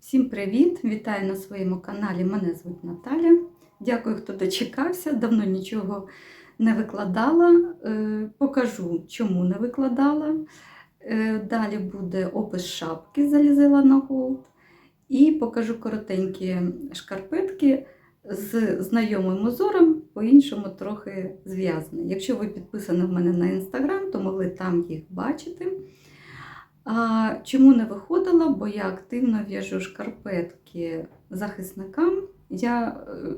Всім привіт! Вітаю на своєму каналі. Мене звуть Наталя. Дякую, хто дочекався. Давно нічого не викладала. Е, Покажу, чому не викладала. Е, Далі буде опис шапки залізила на голд. І покажу коротенькі шкарпетки з знайомим узором, по-іншому трохи зв'язані. Якщо ви підписані в мене на інстаграм, то могли там їх бачити. А чому не виходила? Бо я активно в'яжу шкарпетки захисникам. Я, е,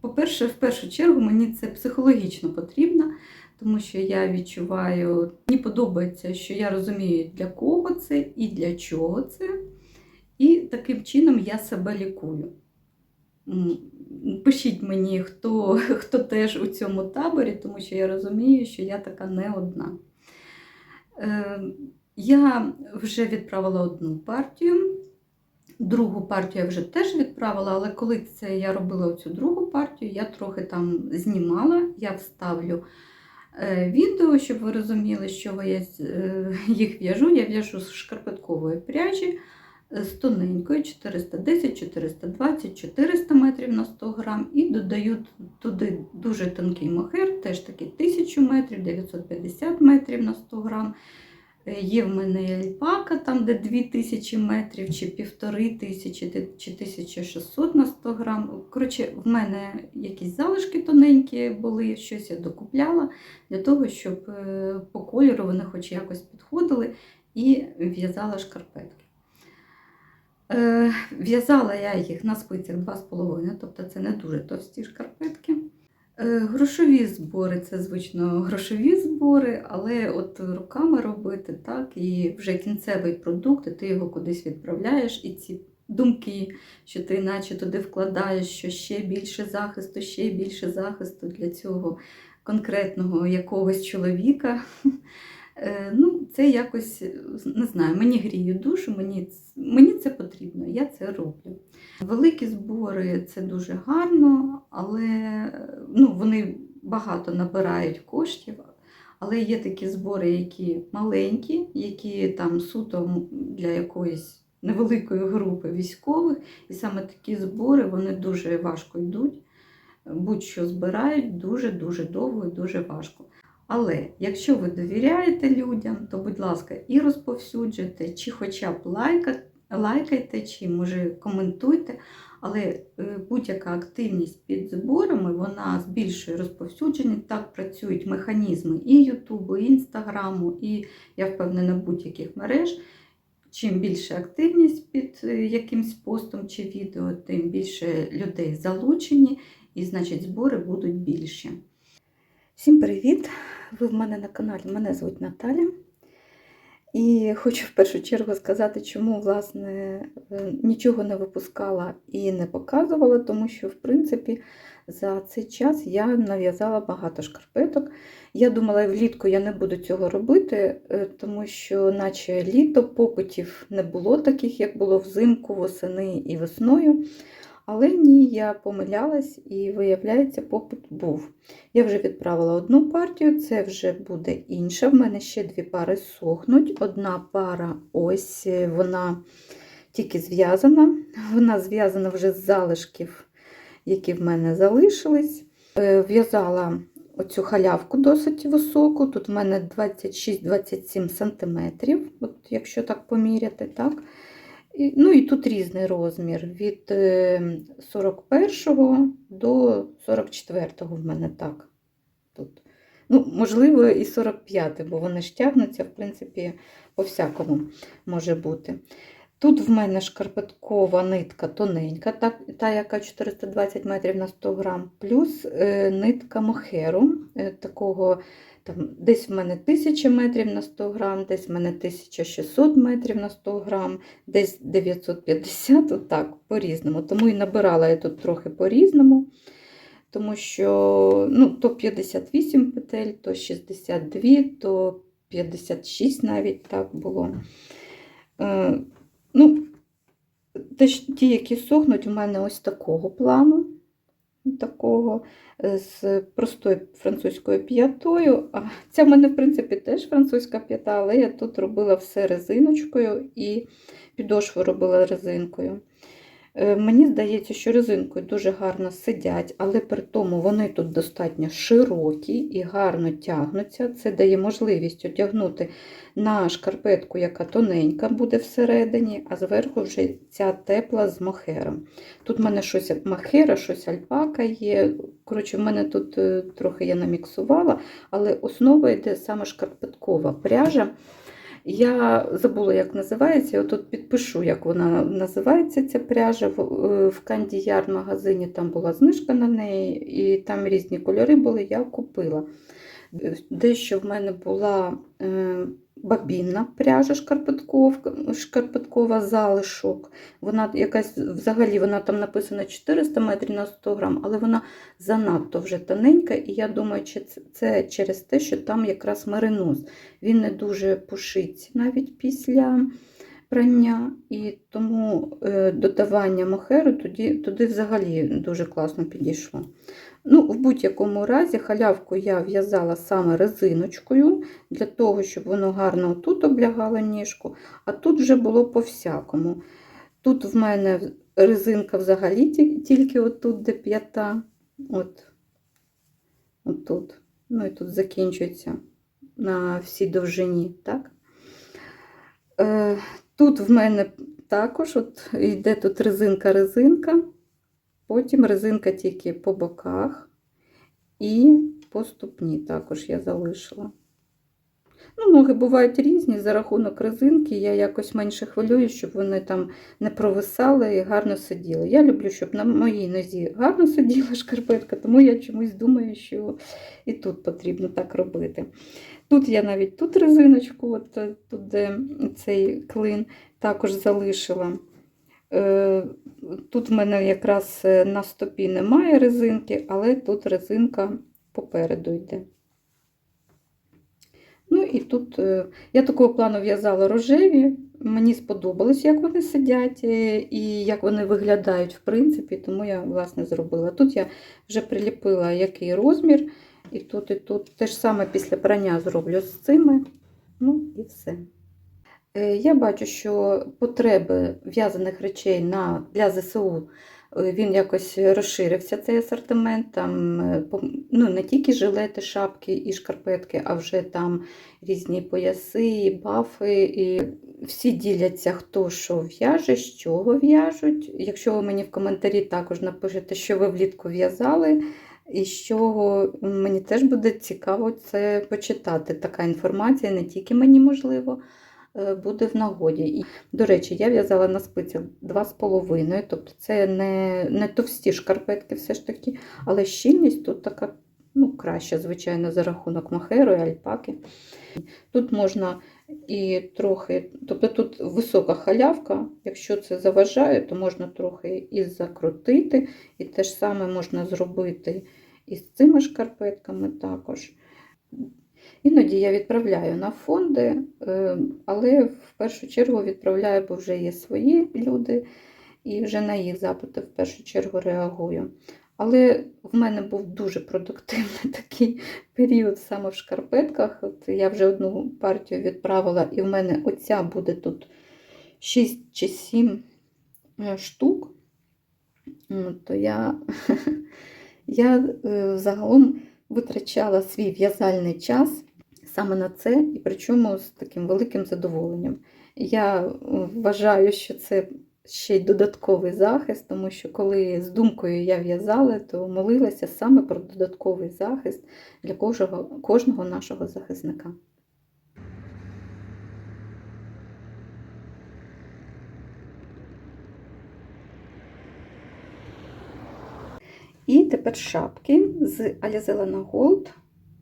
по-перше, в першу чергу мені це психологічно потрібно, тому що я відчуваю, мені подобається, що я розумію, для кого це і для чого це. І таким чином я себе лікую. Пишіть мені, хто, хто теж у цьому таборі, тому що я розумію, що я така не одна. Я вже відправила одну партію, другу партію я вже теж відправила, але коли це я робила цю другу партію, я трохи там знімала, я вставлю е, відео, щоб ви розуміли, що я е, їх в'яжу. Я в'яжу з шкарпеткової пряжі е, з тоненькою 410, 420, 400 метрів на 100 грам і додаю туди дуже тонкий мохер, теж такий 1000 метрів, 950 метрів на 100 грам. Е, Є в мене альпака, там де 2000 метрів, чи 1500, де- чи 1600 на 100 грам. Коротше, в мене якісь залишки тоненькі були, щось я докупляла для того, щоб е, по кольору вони хоч якось підходили і в'язала шкарпетки. Е, В'язала я їх на спицях 2,5, тобто це не дуже товсті шкарпетки. Е, Грошові збори це звично грошові збори, але от руками робити так, і вже кінцевий продукт, і ти його кудись відправляєш, і ці думки, що ти наче туди вкладаєш, що ще більше захисту, ще більше захисту для цього конкретного якогось чоловіка. Е, Ну, це якось не знаю, мені гріє душу, мені, мені це потрібно, я це роблю. Великі збори це дуже гарно, але ну, вони багато набирають коштів. Але є такі збори, які маленькі, які там суто для якоїсь невеликої групи військових. І саме такі збори вони дуже важко йдуть. Будь-що збирають дуже-дуже довго і дуже важко. Але якщо ви довіряєте людям, то, будь ласка, і розповсюджуйте, чи хоча б лайкайте, чи може коментуйте. Але е, будь-яка активність під зборами вона збільшує розповсюдження. Так працюють механізми і Ютубу, і Інстаграму, і я впевнена, будь-яких мереж. Чим більше активність під е, якимсь постом чи відео, тим більше людей залучені, і значить збори будуть більші. Всім привіт! Ви в мене на каналі. Мене звуть Наталя. І хочу в першу чергу сказати, чому власне е, нічого не випускала і не показувала, тому що, в принципі, за цей час я нав'язала багато шкарпеток. Я думала, влітку я не буду цього робити, е, тому що, наче літо, попитів не було таких, як було взимку, восени і весною. Але ні, я помилялась і, виявляється, попит був. Я вже відправила одну партію, це вже буде інша. В мене ще дві пари сохнуть. Одна пара, ось е, вона тільки зв'язана. Вона зв'язана вже з залишків, які в мене залишились. Е, В'язала оцю халявку досить високу. Тут в мене 26-27 см, якщо так поміряти, так. Ну і тут різний розмір від е, 41 до 44 в мене так. Тут. Ну, можливо, і 45, бо вони ж тягнуться, в принципі, по-всякому може бути. Тут в мене шкарпеткова нитка тоненька, та, та яка 420 метрів на 100 грам, плюс е, нитка мохеру, е, такого там, десь в мене 1000 метрів на 100 грам, десь в мене 1600 метрів на 100 грам, десь 950, отак, по-різному. Тому і набирала я тут трохи по-різному, тому що ну, то 58 петель, то 62, то 56 навіть так було. Е, ну, ті, які сохнуть, у мене ось такого плану. Такого е, з простою французькою п'ятою. А Ця в мене, в принципі, теж французька п'ята, але я тут робила все резиночкою і підошву робила резинкою. Е, Мені здається, що резинкою дуже гарно сидять, але при тому вони тут достатньо широкі і гарно тягнуться. Це дає можливість одягнути на шкарпетку, яка тоненька буде всередині, а зверху вже ця тепла з мохером. Тут в мене щось мохера, щось альпака є. Коротше, в мене тут е, трохи я наміксувала, але основа йде саме шкарпеткова пряжа. Я забула, як називається. Я тут підпишу, як вона називається, ця пряжа. В, е, в Yard магазині там була знижка на неї, і там різні кольори були, я купила. Дещо в мене була е, бабінна пряжа шкарпетков- шкарпеткова залишок. Вона якась взагалі вона там написано 400 метрів на 100 грам, але вона занадто вже тоненька, і я думаю, чи це- через те, що там якраз меринос. Він не дуже пушиться навіть після прання, і тому е, додавання мохеру туди, туди взагалі дуже класно підійшло. Ну, В будь-якому разі халявку я в'язала саме резиночкою, для того, щоб воно гарно тут облягало ніжку, а тут вже було по-всякому. Тут в мене резинка взагалі тільки отут, де п'ята. От, отут. Ну і тут закінчується на всій довжині. Так? Е, тут в мене також от йде тут резинка-резинка, потім резинка тільки по боках і по ступні також я залишила. Ну, ноги бувають різні, за рахунок резинки я якось менше хвилюю, щоб вони там не провисали і гарно сиділи. Я люблю, щоб на моїй нозі гарно сиділа шкарпетка, тому я чомусь думаю, що і тут потрібно так робити. Тут я навіть тут резиночку, от е, тут де цей клин, також залишила. Е, Тут в мене якраз е, на стопі немає резинки, але тут резинка попереду йде. Ну і тут е, я такого плану в'язала рожеві. Мені сподобалось, як вони сидять і як вони виглядають, в принципі, тому я, власне, зробила. Тут я вже приліпила який розмір, і тут, і тут те ж саме після прання зроблю з цими. Ну і все. Е, Я бачу, що потреби в'язаних речей на, для ЗСУ е, він якось розширився цей асортимент. Там е, ну, не тільки жилети, шапки і шкарпетки, а вже там різні пояси, бафи. І всі діляться, хто що в'яже, з чого в'яжуть. Якщо ви мені в коментарі також напишете, що ви влітку в'язали. І чого мені теж буде цікаво це почитати. Така інформація не тільки мені можливо, буде в нагоді. І, до речі, я в'язала на спицях 2,5, тобто це не, не товсті шкарпетки все ж таки, але щільність тут така ну, краща, звичайно, за рахунок махеру і альпаки. Тут можна і трохи, тобто тут висока халявка, якщо це заважає, то можна трохи і закрутити, і те ж саме можна зробити і з цими шкарпетками також. Іноді я відправляю на фонди, е, але в першу чергу відправляю, бо вже є свої люди, і вже на їх запити в першу чергу реагую. Але в мене був дуже продуктивний такий період саме в шкарпетках. От я вже одну партію відправила, і в мене оця буде тут 6 чи 7 штук. Ну, То я, я е, загалом витрачала свій в'язальний час саме на це, і причому з таким великим задоволенням. Я е, вважаю, що це ще й додатковий захист, тому що коли з думкою я в'язала, то молилася саме про додатковий захист для кожного, кожного нашого захисника. І тепер шапки з Alizella Gold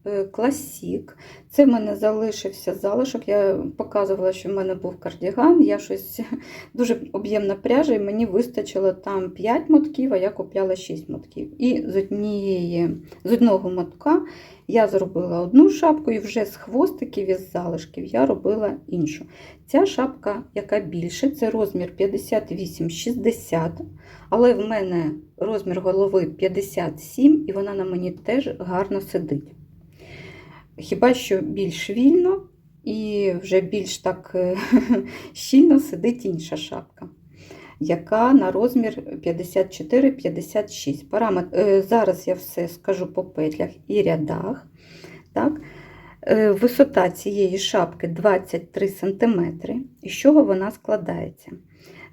е, класік. Це в мене залишився залишок. Я показувала, що в мене був кардіган. Я щось дуже об'ємна пряжа, і мені вистачило там 5 мотків, а я купляла 6 мотків. І з однієї, з одного мотка я зробила одну шапку, і вже з хвостиків із залишків я робила іншу. Ця шапка, яка більше, це розмір 58-60, але в мене розмір голови 57, і вона на мені теж гарно сидить. Хіба що більш вільно і вже більш так е, щільно сидить інша шапка, яка на розмір 54-56. Параметр... е, Зараз я все скажу по петлях і рядах. Так? Е, Висота цієї шапки 23 см. Із чого вона складається?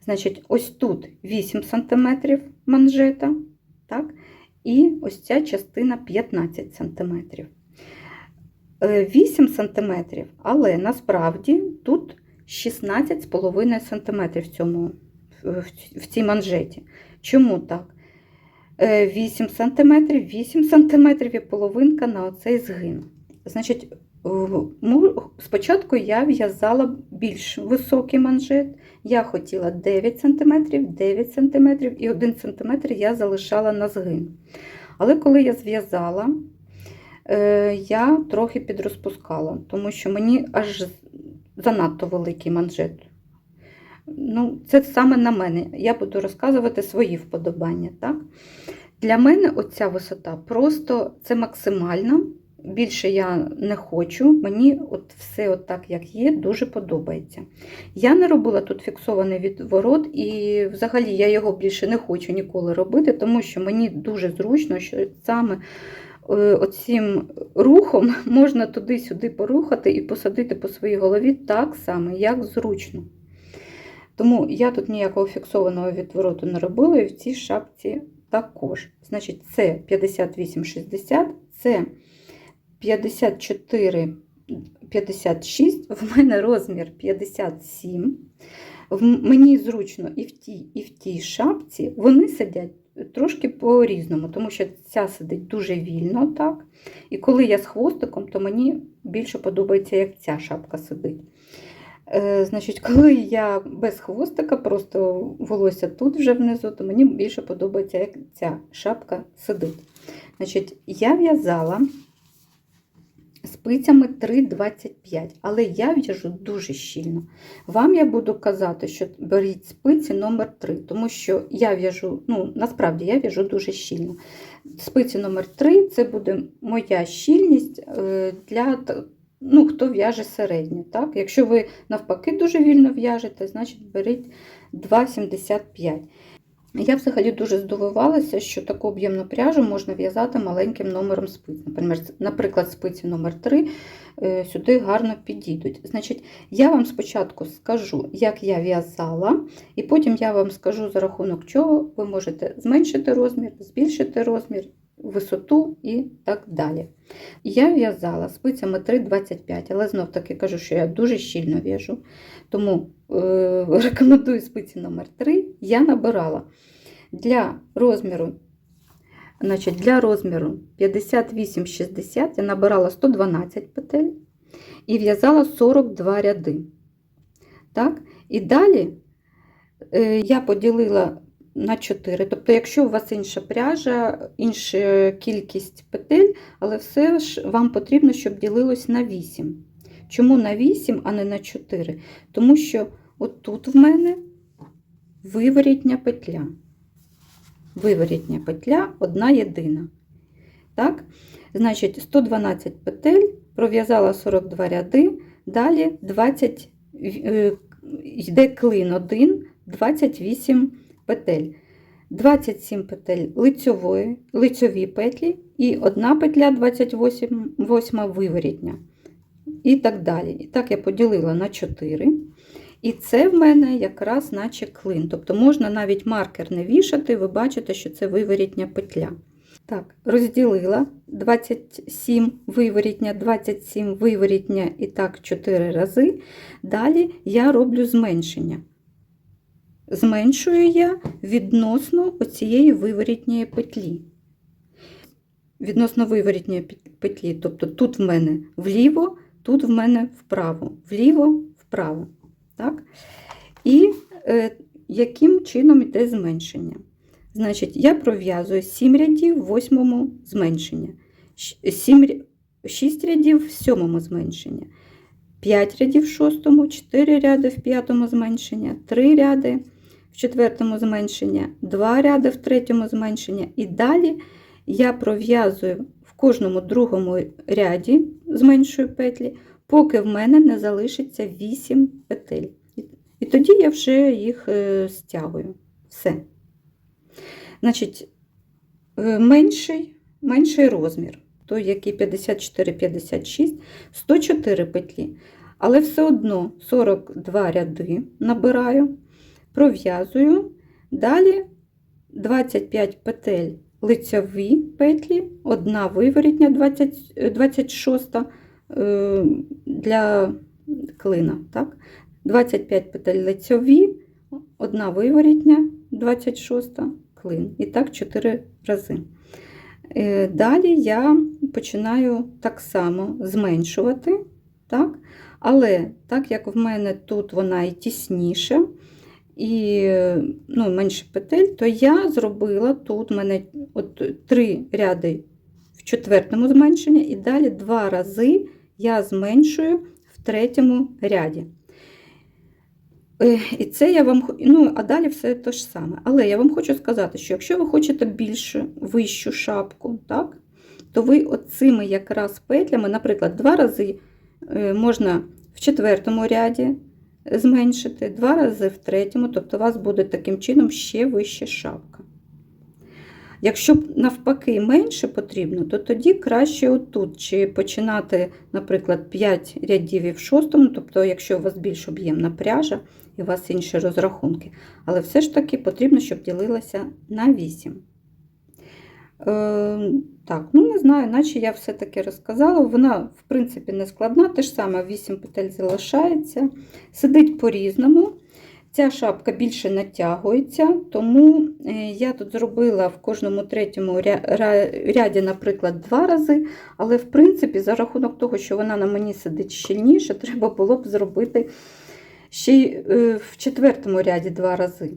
Значить, ось тут 8 см манжета, так? і ось ця частина 15 см. 8 см, але насправді тут 16,5 см в, цьому, в, цій манжеті. Чому так? Е, 8 см, 8 см і половинка на оцей згин. Значить, спочатку я в'язала більш високий манжет. Я хотіла 9 см, 9 см і 1 см я залишала на згин. Але коли я зв'язала, е, я трохи підрозпускала, тому що мені аж занадто великий манжет. Ну, це саме на мене. Я буду розказувати свої вподобання. Так? Для мене оця висота просто це максимально. Більше я не хочу, мені от все от так, як є, дуже подобається. Я не робила тут фіксований відворот, і взагалі я його більше не хочу ніколи робити, тому що мені дуже зручно, що саме е, оцим рухом можна туди-сюди порухати і посадити по своїй голові так само, як зручно. Тому я тут ніякого фіксованого відвороту не робила, і в цій шапці також. Значить, це 58,60, це 54, 56, в мене розмір 57. Мені зручно і в тій, і в тій шапці вони сидять трошки по-різному, тому що ця сидить дуже вільно, так. І коли я з хвостиком, то мені більше подобається, як ця шапка сидить. Е, Значить, коли я без хвостика, просто волосся тут вже внизу, то мені більше подобається, як ця шапка сидить. Значить, я в'язала спицями 3,25, але я в'яжу дуже щільно. Вам я буду казати, що беріть спиці номер 3, тому що я в'яжу, ну, насправді я в'яжу дуже щільно. Спиці номер 3 це буде моя щільність е, для ну, хто в'яже середньо. Так? Якщо ви навпаки дуже вільно в'яжете, значить беріть 2,75. Я взагалі дуже здивувалася, що таку об'ємну пряжу можна в'язати маленьким номером спиць. Наприклад, спиці номер 3 е, сюди гарно підійдуть. Значить, я вам спочатку скажу, як я в'язала, і потім я вам скажу, за рахунок чого ви можете зменшити розмір, збільшити розмір, висоту і так далі. Я в'язала спицями 3,25, але знов таки кажу, що я дуже щільно в'яжу. Тому е, рекомендую спиці номер 3 Я набирала для розміру, значить, для розміру 58-60 я набирала 112 петель і в'язала 42 ряди. Так? І далі е, я поділила на 4. Тобто, якщо у вас інша пряжа, інша кількість петель, але все ж вам потрібно, щоб ділилось на 8. Чому на 8, а не на 4? Тому що отут в мене виворітня петля. Виворітня петля одна єдина. Так? Значить, 112 петель, пров'язала 42 ряди, далі 20, е, йде клин 1, 28 петель. 27 петель лицьової, лицьові петлі і одна петля 28 восьма виворітня. І так далі. І так я поділила на 4. І це в мене якраз наче клин. Тобто можна навіть маркер не вішати, ви бачите, що це виворітня петля. Так, розділила 27 виворітня, 27 виворітня і так 4 рази. Далі я роблю зменшення. Зменшую я відносно оцієї виворітньої петлі. відносно виворітньої петлі. Тобто тут в мене вліво, тут в мене вправо, вліво, вправо. Так? І е, яким чином йде зменшення? Значить, я пров'язую 7 рядів в восьмому зменшення, 6 рядів в сьомому зменшення, 5 рядів в шостому, 4 ряди в п'ятому зменшення, 3 ряди в четвертому зменшення, 2 ряди в третьому зменшення. І далі я пров'язую в кожному другому ряді зменшую петлі, поки в мене не залишиться 8 петель. І- І тоді я вже їх е, стягую. Все. Значить, е, менший, менший розмір, той, який 54-56, 104 петлі. Але все одно 42 ряди набираю, пров'язую. Далі 25 петель лицьові петлі, одна виворітня 20, е, 26 е, для клина. Так? 25 петель лицьові, одна виворітня 26 клин. І так 4 рази. Е, Далі я починаю так само зменшувати. Так? Але так як в мене тут вона і тісніша, і ну, менше петель, то я зробила тут в мене от три ряди в четвертому зменшенні, і далі два рази я зменшую в третьому ряді. Е, І це я вам, ну, а далі все те ж саме. Але я вам хочу сказати, що якщо ви хочете більшу, вищу шапку, так, то ви оцими якраз петлями, наприклад, два рази е, можна в четвертому ряді зменшити, два рази в третьому, тобто у вас буде таким чином ще вища шапка. Якщо навпаки менше потрібно, то тоді краще отут, чи починати, наприклад, 5 рядів і в шостому, тобто, якщо у вас більш об'ємна пряжа і у вас інші розрахунки. Але все ж таки потрібно, щоб ділилася на 8. Е, так, ну не знаю, наче я все-таки розказала. Вона, в принципі, не складна, те ж саме 8 петель залишається. Сидить по-різному. Ця шапка більше натягується, тому е, я тут зробила в кожному третьому ряді, наприклад, два рази. Але, в принципі, за рахунок того, що вона на мені сидить щільніше, треба було б зробити ще й е, в четвертому ряді два рази.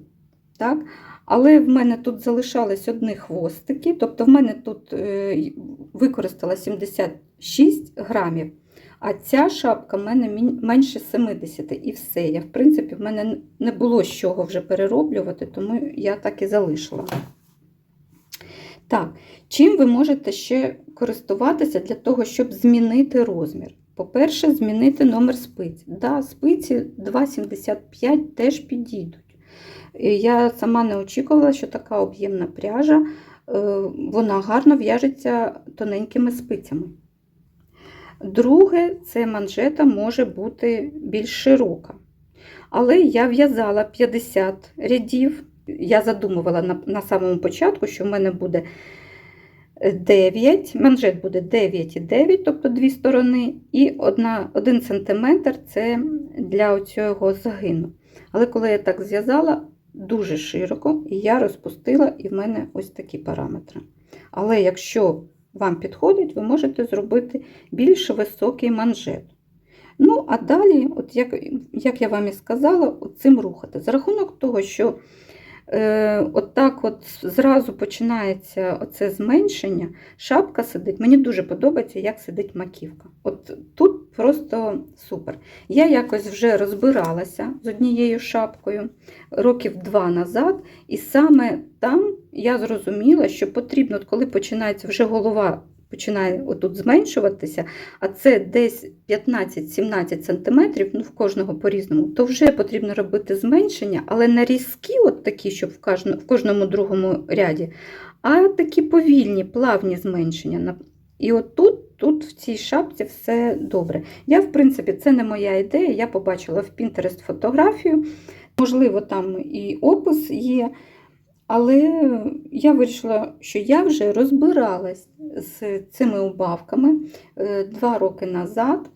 Так? Але в мене тут залишались одні хвостики, тобто в мене тут е, використала 76 грамів, а ця шапка в мене менше 70 і все. Я, в принципі, в мене не було з чого вже перероблювати, тому я так і залишила. Так, чим ви можете ще користуватися для того, щоб змінити розмір? По-перше, змінити номер спиць. Да, спиці 2,75 теж підійдуть. Я сама не очікувала, що така об'ємна пряжа, е, вона гарно в'яжеться тоненькими спицями. Друге, це манжета може бути більш широка. Але я в'язала 50 рядів. Я задумувала на, на самому початку, що в мене буде 9, манжет буде 9 і 9, тобто дві сторони, і 1 см це для цього загину. Але коли я так зв'язала, дуже широко, і я розпустила, і в мене ось такі параметри. Але якщо вам підходить, ви можете зробити більш високий манжет. Ну, а далі, от як, як я вам і сказала, цим рухати. За рахунок того, що от так от зразу починається оце зменшення, шапка сидить. Мені дуже подобається, як сидить маківка. От тут просто супер. Я якось вже розбиралася з однією шапкою років два назад, і саме там я зрозуміла, що потрібно, коли починається вже голова. Починає отут зменшуватися, а це десь 15-17 см, ну в кожного по-різному, то вже потрібно робити зменшення, але не різкі, от такі, щоб в кожному, в кожному другому ряді, а такі повільні, плавні зменшення. І от тут, в цій шапці все добре. Я, в принципі, це не моя ідея, я побачила в Pinterest фотографію, можливо, там і опис є. Але я вирішила, що я вже розбиралась з цими убавками е, два роки назад.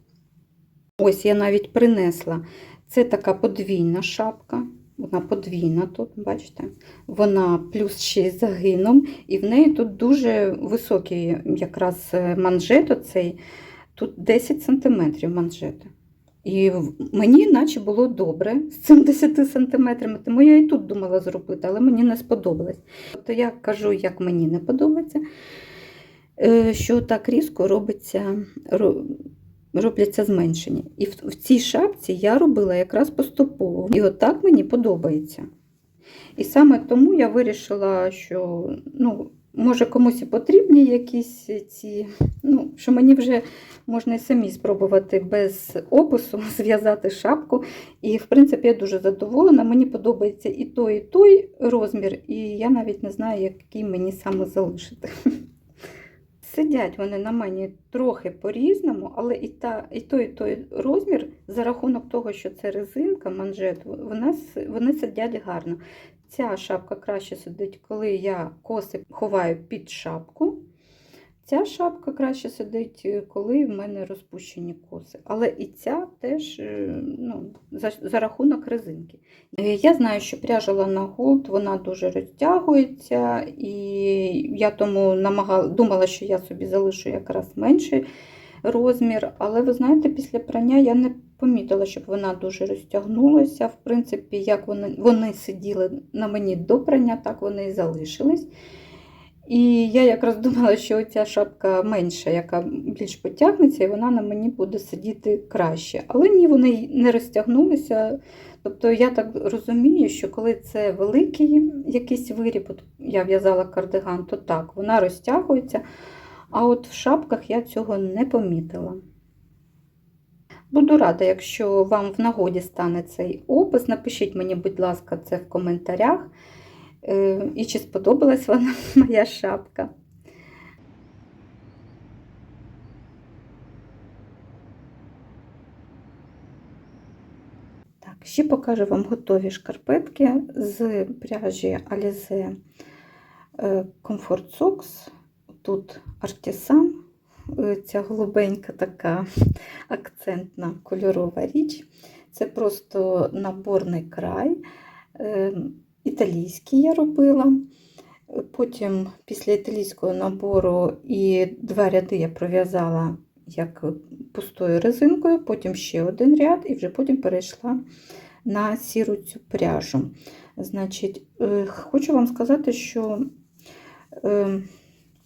Ось я навіть принесла. Це така подвійна шапка. Вона подвійна тут, бачите? Вона плюс ще й загином, і в неї тут дуже високий якраз е, манжет оцей, тут 10 см манжети. І мені наче було добре з цим 10 сантиметрами, тому я і тут думала зробити, але мені не сподобалось. Тобто я кажу, як мені не подобається, е, що так різко робиться, робляться зменшення. І в, цій шапці я робила якраз поступово. І отак мені подобається. І саме тому я вирішила, що ну, може комусь і потрібні якісь ці, ну, що мені вже можна і самі спробувати без опису зв'язати шапку. І, в принципі, я дуже задоволена. Мені подобається і той, і той розмір, і я навіть не знаю, який мені саме залишити. Сидять вони на мені трохи по-різному, але і, та, і той, і той розмір, за рахунок того, що це резинка, манжет, вона, вони сидять гарно. Ця шапка краще сидить, коли я коси ховаю під шапку. Ця шапка краще сидить, е, коли в мене розпущені коси. Але і ця теж е, ну, за, за рахунок резинки. Е, Я знаю, що пряжа Gold, вона дуже розтягується, і я тому намагала, думала, що я собі залишу якраз менший розмір. Але ви знаєте, після прання я не помітила, щоб вона дуже розтягнулася. В принципі, як вони, вони сиділи на мені до прання, так вони і залишились. І я якраз думала, що ця шапка менша, яка більш потягнеться, і вона на мені буде сидіти краще. Але ні, вони не розтягнулися. Тобто я так розумію, що коли це великий якийсь виріб, от я в'язала кардиган, то так, вона розтягується. А от в шапках я цього не помітила. Буду рада, якщо вам в нагоді стане цей опис. Напишіть мені, будь ласка, це в коментарях. Е, І чи сподобалась вона моя шапка. Так, ще покажу вам готові шкарпетки з пряжі Alize е, Comfort Socks. Тут артисан, е, ця голубенька така акцентна кольорова річ. Це просто наборний край. Італійський я робила. Потім після італійського набору і два ряди я пров'язала як пустою резинкою, потім ще один ряд, і вже потім перейшла на сіру цю пряжу. Значить, е, хочу вам сказати, що е,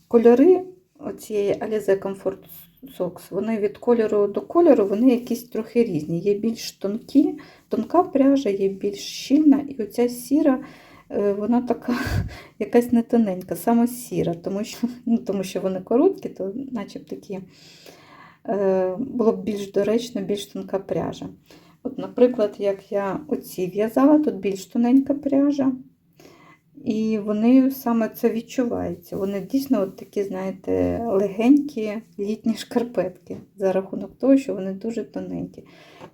кольори цієї Alize Comfort Socks, вони від кольору до кольору вони якісь трохи різні. Є більш тонкі, тонка пряжа, є більш щільна, і оця сіра. е, Вона така якась не тоненька, саме сіра, тому що, ну, тому що вони короткі, то начеб такі е, було б більш доречно, більш тонка пряжа. От, наприклад, як я оці в'язала, тут більш тоненька пряжа, і вони саме це відчуваються. Вони дійсно от такі, знаєте, легенькі літні шкарпетки за рахунок того, що вони дуже тоненькі.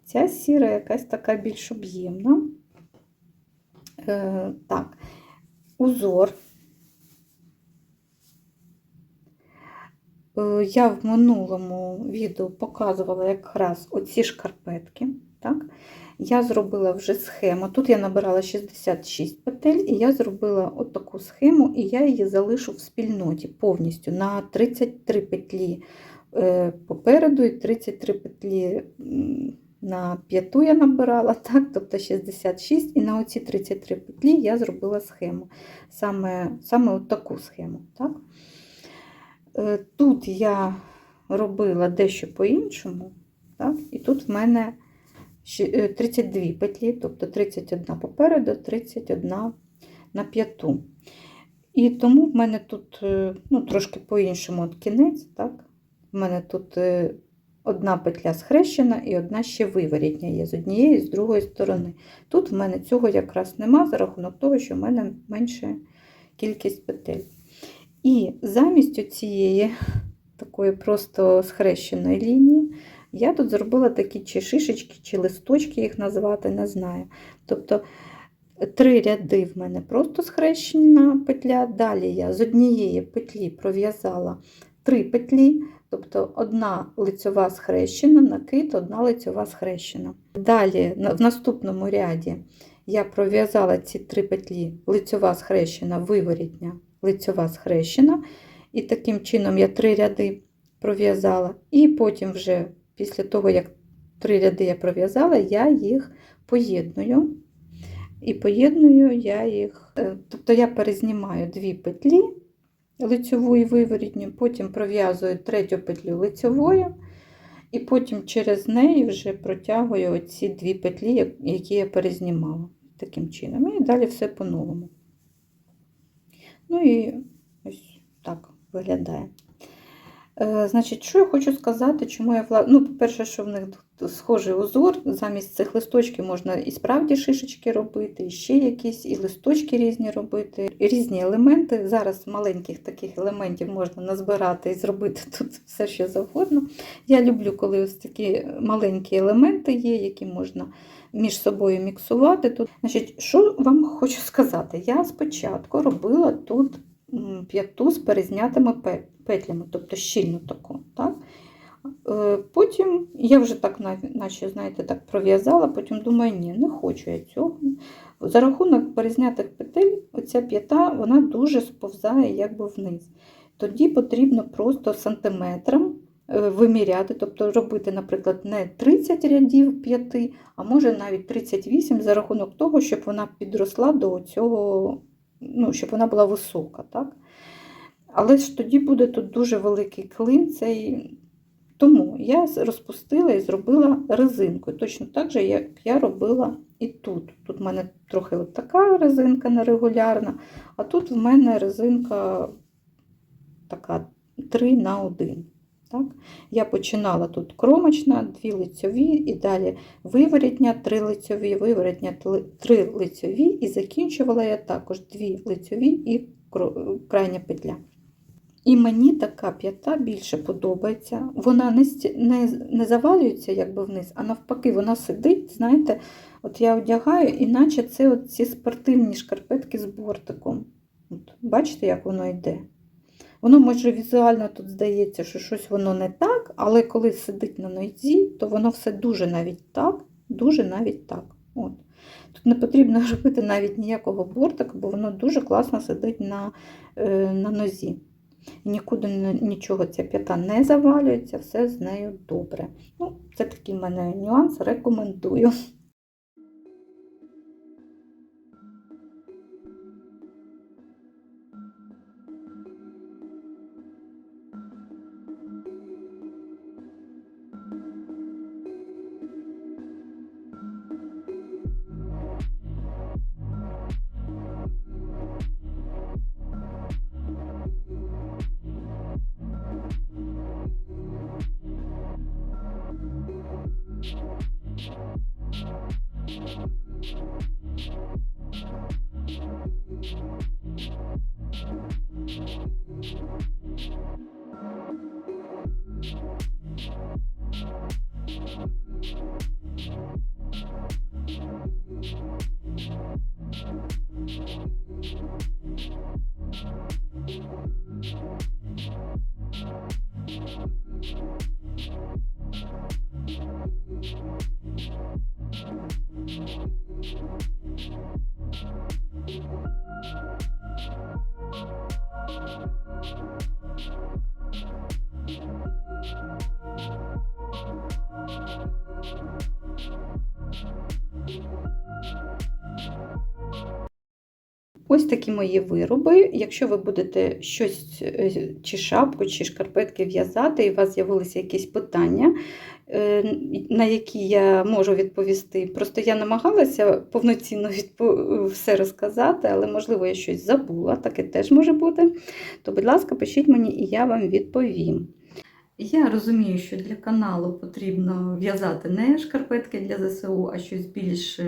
Ця сіра якась така більш об'ємна. Е, так, узор. Е, Я в минулому відео показувала якраз оці шкарпетки. Так? Я зробила вже схему. Тут я набирала 66 петель, і я зробила от таку схему, і я її залишу в спільноті повністю на 33 петлі е, попереду і 33 петлі на п'яту я набирала, так, тобто 66, і на оці 33 петлі я зробила схему. Саме, саме от таку схему. Так? Е, Тут я робила дещо по-іншому, так? і тут в мене 32 петлі, тобто 31 попереду, 31 на п'яту. І тому в мене тут е, ну, трошки по-іншому от кінець. Так? В мене тут е, одна петля схрещена і одна ще виворітня є з однієї і з другої сторони. Тут в мене цього якраз нема за рахунок того, що в мене менша кількість петель. І замість цієї такої просто схрещеної лінії, я тут зробила такі чи шишечки, чи листочки їх назвати, не знаю. Тобто три ряди в мене просто схрещена петля. Далі я з однієї петлі пров'язала три петлі, тобто одна лицьова схрещена, накид, одна лицьова схрещена. Далі в наступному ряді я пров'язала ці три петлі лицьова схрещена, виворітня, лицьова схрещена. І таким чином я три ряди пров'язала. І потім, вже після того, як три ряди я пров'язала, я їх поєдную. І поєдную я їх, е, тобто я перезнімаю дві петлі лицьову і виворітню, потім пров'язую третю петлю лицьовою, і потім через неї вже протягую оці дві петлі, які я перезнімала таким чином. І далі все по-новому. Ну і ось так виглядає. Е, Значить, що я хочу сказати, чому я. Ну, по-перше, що в них схожий узор. Замість цих листочків можна і справді шишечки робити, і ще якісь, і листочки різні робити, різні елементи. Зараз маленьких таких елементів можна назбирати і зробити тут все, що завгодно. Я люблю, коли ось такі маленькі елементи є, які можна між собою міксувати. Тут, значить, що вам хочу сказати? Я спочатку робила тут п'яту з перезнятими пе- петлями, тобто щільну таку. Так? Е, Потім я вже так, наче, знаєте, так пров'язала, потім думаю, ні, не хочу я цього. За рахунок перезнятих петель, оця п'ята вона дуже сповзає якби вниз. Тоді потрібно просто сантиметром е, виміряти, тобто робити, наприклад, не 30 рядів п'яти, а може навіть 38 за рахунок того, щоб вона підросла до цього, ну, щоб вона була висока. Так? Але ж тоді буде тут дуже великий клин. Цей... Тому я розпустила і зробила резинкою. Точно так же, як я робила і тут. Тут в мене трохи от така резинка нерегулярна, а тут в мене резинка така 3 на 1. Так? Я починала тут кромочна, дві лицьові, і далі виворітня, три лицьові, виворітня, три лицьові, і закінчувала я також дві лицьові і крайня петля. І мені така п'ята більше подобається. Вона не, не, не завалюється якби вниз, а навпаки, вона сидить. Знаєте, от я одягаю, іначе це от ці спортивні шкарпетки з бортиком. От, бачите, як воно йде? Воно може візуально тут здається, що щось воно не так, але коли сидить на нозі, то воно все дуже навіть так, дуже навіть так. От. Тут не потрібно робити навіть ніякого бортика, бо воно дуже класно сидить на, е, на нозі. Нікуди нічого ця п'ята не завалюється, все з нею добре. Ну, це такий в мене нюанс, рекомендую. Ось такі мої вироби. Якщо ви будете щось, е, чи шапку, чи шкарпетки в'язати, і у вас з'явилися якісь питання, е, на які я можу відповісти. Просто я намагалася повноцінно відпо- все розказати, але, можливо, я щось забула, таке теж може бути. То, будь ласка, пишіть мені, і я вам відповім. Я розумію, що для каналу потрібно в'язати не шкарпетки для ЗСУ, а щось більш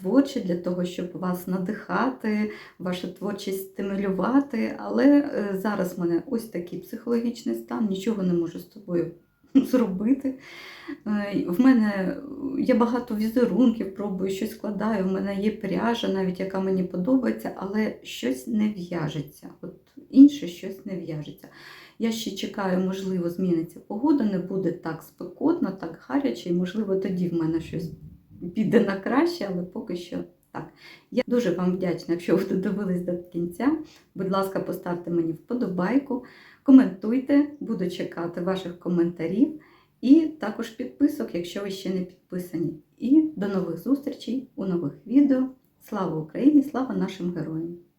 е, творче для того, щоб вас надихати, вашу творчість стимулювати. Але е, зараз в мене ось такий психологічний стан, нічого не можу з тобою зробити. Е, В мене є багато візерунків, пробую щось складаю. В мене є пряжа, навіть яка мені подобається, але щось не в'яжеться. От інше щось не в'яжеться. Я ще чекаю, можливо, зміниться погода, не буде так спекотно, так гаряче, і можливо тоді в мене щось піде на краще, але поки що Так, я дуже вам вдячна, якщо ви додивились до кінця. Будь ласка, поставте мені вподобайку, коментуйте, буду чекати ваших коментарів і також підписок, якщо ви ще не підписані. І до нових зустрічей у нових відео. Слава Україні! Слава нашим героям!